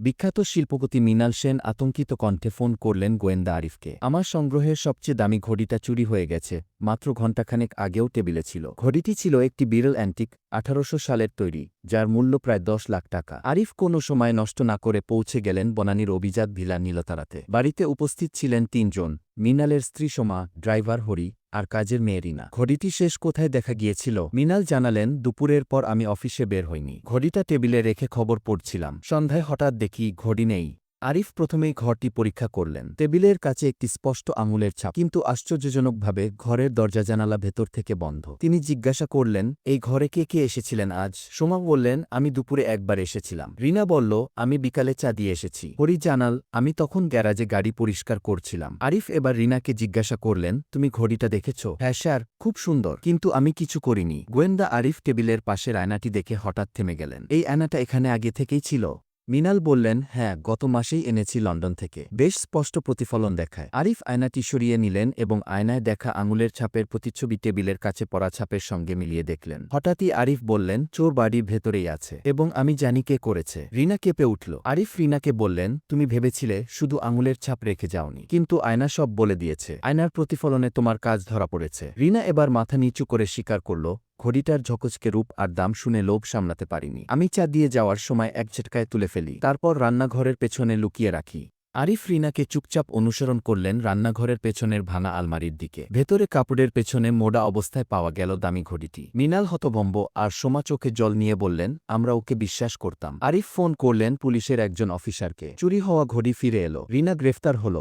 বিখ্যাত শিল্পপতি মিনাল সেন আতঙ্কিত কণ্ঠে ফোন করলেন গোয়েন্দা আরিফকে। আমার সংগ্রহের সবচেয়ে দামি ঘড়িটা চুরি হয়ে গেছে, মাত্র ঘণ্টাখানেক আগেও টেবিলে ছিল। ঘড়িটি ছিল একটি বিরল অ্যান্টিক, আঠারোশো সালের তৈরি। যার মূল্য প্রায় দশ লাখ টাকা। আরিফ কোনো সময় নষ্ট না করে পৌঁছে গেলেন বনানীর অভিজাত ভিলা নীলতারাতে। বাড়িতে উপস্থিত ছিলেন তিনজন, মিনালের স্ত্রী সোমা, ড্রাইভার হরি, আর কাজের মেয়ে রিনা। ঘড়িটি শেষ কোথায় দেখা গিয়েছিল? মিনাল জানালেন, দুপুরের পর আমি অফিসে বের হইনি। ঘড়িটা টেবিলে রেখে খবর পড়ছিলাম। সন্ধ্যায় হঠাৎ দেখি ঘড়ি নেই। আরিফ প্রথমেই ঘরটি পরীক্ষা করলেন। টেবিলের কাছে একটি স্পষ্ট আঙুলের ছাপ। কিন্তু আশ্চর্যজনকভাবে ঘরের দরজা জানালা ভেতর থেকে বন্ধ। তিনি জিজ্ঞাসা করলেন, এই ঘরে কে কে এসেছিলেন আজ? সোমা বললেন, আমি দুপুরে একবার এসেছিলাম। রিনা বলল, আমি বিকালে চা দিয়ে এসেছি। হরি জানাল, আমি তখন গ্যারাজে গাড়ি পরিষ্কার করছিলাম। আরিফ এবার রিনাকে জিজ্ঞাসা করলেন, তুমি ঘড়িটা দেখেছ? হ্যাঁ স্যার, খুব সুন্দর। কিন্তু আমি কিছু করিনি। গোয়েন্দা আরিফ টেবিলের পাশের আয়নাটি দেখে হঠাৎ থেমে গেলেন। এই আয়নাটা এখানে আগে থেকেই ছিল। মিনাল বললেন হ্যাঁ গত মাসেই এনেছি লন্ডন থেকে। বেশ স্পষ্ট প্রতিফলন দেখায়। আরিফ আয়নাটি সরিয়ে নিলেন এবং আয়নায় দেখা আঙুলের ছাপের প্রতিচ্ছবি টেবিলের কাছে পড়া ছাপের সঙ্গে মিলিয়ে দেখলেন। হঠাৎই আরিফ বললেন, চোর বাড়ির ভেতরেই আছে এবং আমি জানি কে করেছে। রিনা কেঁপে উঠল। আরিফ রিনাকে বললেন, তুমি ভেবেছিলে শুধু আঙুলের ছাপ রেখে যাওনি, কিন্তু আয়না সব বলে দিয়েছে। আয়নার প্রতিফলনে তোমার কাজ ধরা পড়েছে। রিনা এবার মাথা নিচু করে স্বীকার করল ঘড়িটার ঝকচকে রূপ আর দাম শুনে লোভ সামলাতে পারিনি। আমি চা দিয়ে যাওয়ার সময় এক ঝটকায় তুলে ফেলি। তারপর রান্নাঘরের পেছনে লুকিয়ে রাখি। আরিফ রিনাকে চুপচাপ অনুসরণ করলেন রান্নাঘরের পেছনের ভাঙা আলমারির দিকে। ভেতরে কাপড়ের পেছনে মোড়া অবস্থায় পাওয়া গেল দামি ঘড়িটি। মিনাল হতভম্ব আর সোমা চোখে জল নিয়ে বললেন, আমরা ওকে বিশ্বাস করতাম। আরিফ ফোন করলেন পুলিশের একজন অফিসারকে। চুরি হওয়া ঘড়ি ফিরে এলো। রিনা গ্রেফতার হল।